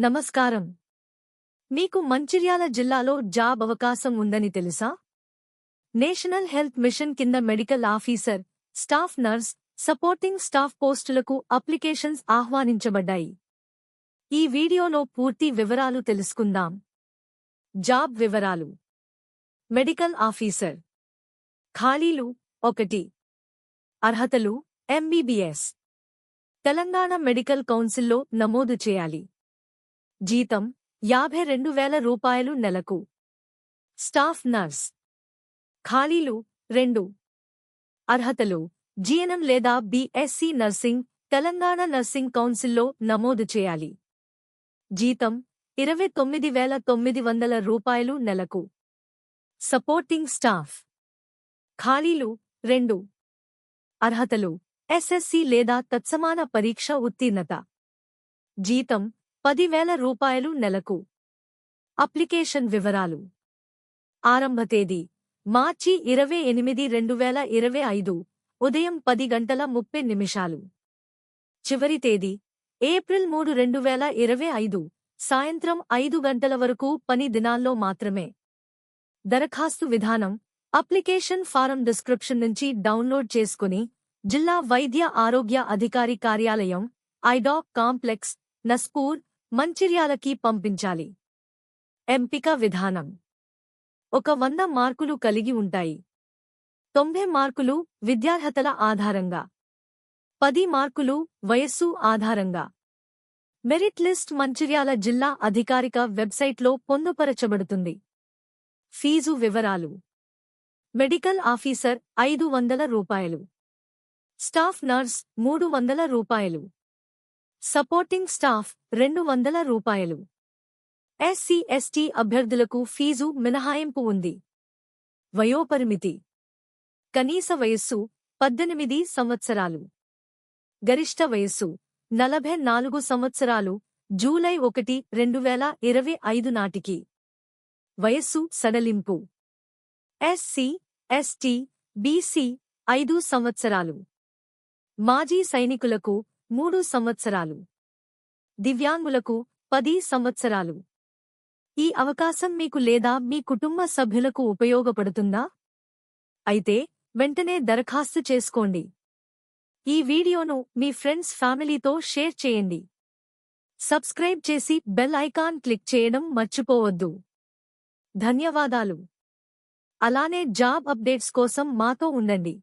నమస్కారం. మీకు మంచిర్యాల జిల్లాలో జాబ్ అవకాశం ఉందని తెలుసా? నేషనల్ హెల్త్ మిషన్ కింద medical officer staff nurse supporting staff పోస్టులకు అప్లికేషన్స్ ఆహ్వానించబడ్డాయి. ఈ వీడియోలో పూర్తి వివరాలు తెలుసుకుందాం. జాబ్ వివరాలు. Medical officer. ఖాళీలు ఒకటి. అర్హతలు ఎంబీబీఎస్. తెలంగాణ మెడికల్ కౌన్సిల్లో నమోదు చేయాలి. జీతం యాభై రెండు వేల రూపాయలు నెలకు. Staff nurse. ఖాళీలు రెండు. అర్హతలు జీఎన్ఎం లేదా బీఎస్సీ నర్సింగ్ తెలంగాణ నర్సింగ్ కౌన్సిల్లో నమోదు చేయాలి. జీతం ఇరవై తొమ్మిది వేల తొమ్మిది వందల రూపాయలు నెలకు. Supporting staff. ఖాళీలు రెండు. అర్హతలు ఎస్ఎస్సి లేదా తత్సమాన పరీక్ష ఉత్తీర్ణత. జీతం పదివేల రూపాయలు నెలకు. అప్లికేషన్ వివరాలు. ఆరంభ తేదీ మార్చి ఇరవై ఎనిమిది రెండు వేల ఇరవై ఐదు ఉదయం పది గంటల ముప్పై నిమిషాలు. చివరి తేదీ ఏప్రిల్ మూడు రెండు వేల ఇరవై ఐదు సాయంత్రం ఐదు గంటల వరకు పని దినాల్లో మాత్రమే. దరఖాస్తు విధానం అప్లికేషన్ ఫారం డిస్క్రిప్షన్ నుంచి డౌన్లోడ్ చేసుకుని జిల్లా వైద్య ఆరోగ్య అధికారి కార్యాలయం ఐడాక్ కాంప్లెక్స్ నస్పూర్ మంచిర్యాలకి పంపించాలి. ఎంపిక విధానం. ఒక వంద మార్కులు కలిగి ఉంటాయి. తొంభై మార్కులు విద్యార్హతల ఆధారంగా. పది మార్కులు వయస్సు ఆధారంగా. మెరిట్ లిస్ట్ మంచిర్యాల జిల్లా అధికారిక వెబ్సైట్లో పొందుపరచబడుతుంది. ఫీజు వివరాలు. మెడికల్ ఆఫీసర్ ఐదు వందల రూపాయలు. స్టాఫ్ నర్స్ మూడు వందల రూపాయలు. సపోర్టింగ్ స్టాఫ్ రెండు వందల రూపాయలు. ఎస్సీ ఎస్టీ అభ్యర్థులకు ఫీజు మినహాయింపు ఉంది. వయోపరిమితి. కనీస వయస్సు పద్దెనిమిది సంవత్సరాలు. గరిష్ట వయస్సు నలభై నాలుగు సంవత్సరాలు జూలై ఒకటి రెండు వేల ఇరవై ఐదు నాటికి. వయస్సు సడలింపు. ఎస్సీ ఎస్టీ బీసీ ఐదు సంవత్సరాలు. మాజీ సైనికులకు మూడు సంవత్సరాలు. దివ్యాంగులకు పది సంవత్సరాలు. ఈ అవకాశం మీకు లేదా మీ కుటుంబ సభ్యులకు ఉపయోగపడుతుందా? అయితే వెంటనే దరఖాస్తు చేసుకోండి. ఈ వీడియోను మీ ఫ్రెండ్స్ ఫ్యామిలీతో షేర్ చేయండి. సబ్స్క్రైబ్ చేసి బెల్ ఐకాన్ క్లిక్ చేయడం మర్చిపోవద్దు. ధన్యవాదాలు. అలానే జాబ్ అప్డేట్స్ కోసం మాతో ఉండండి.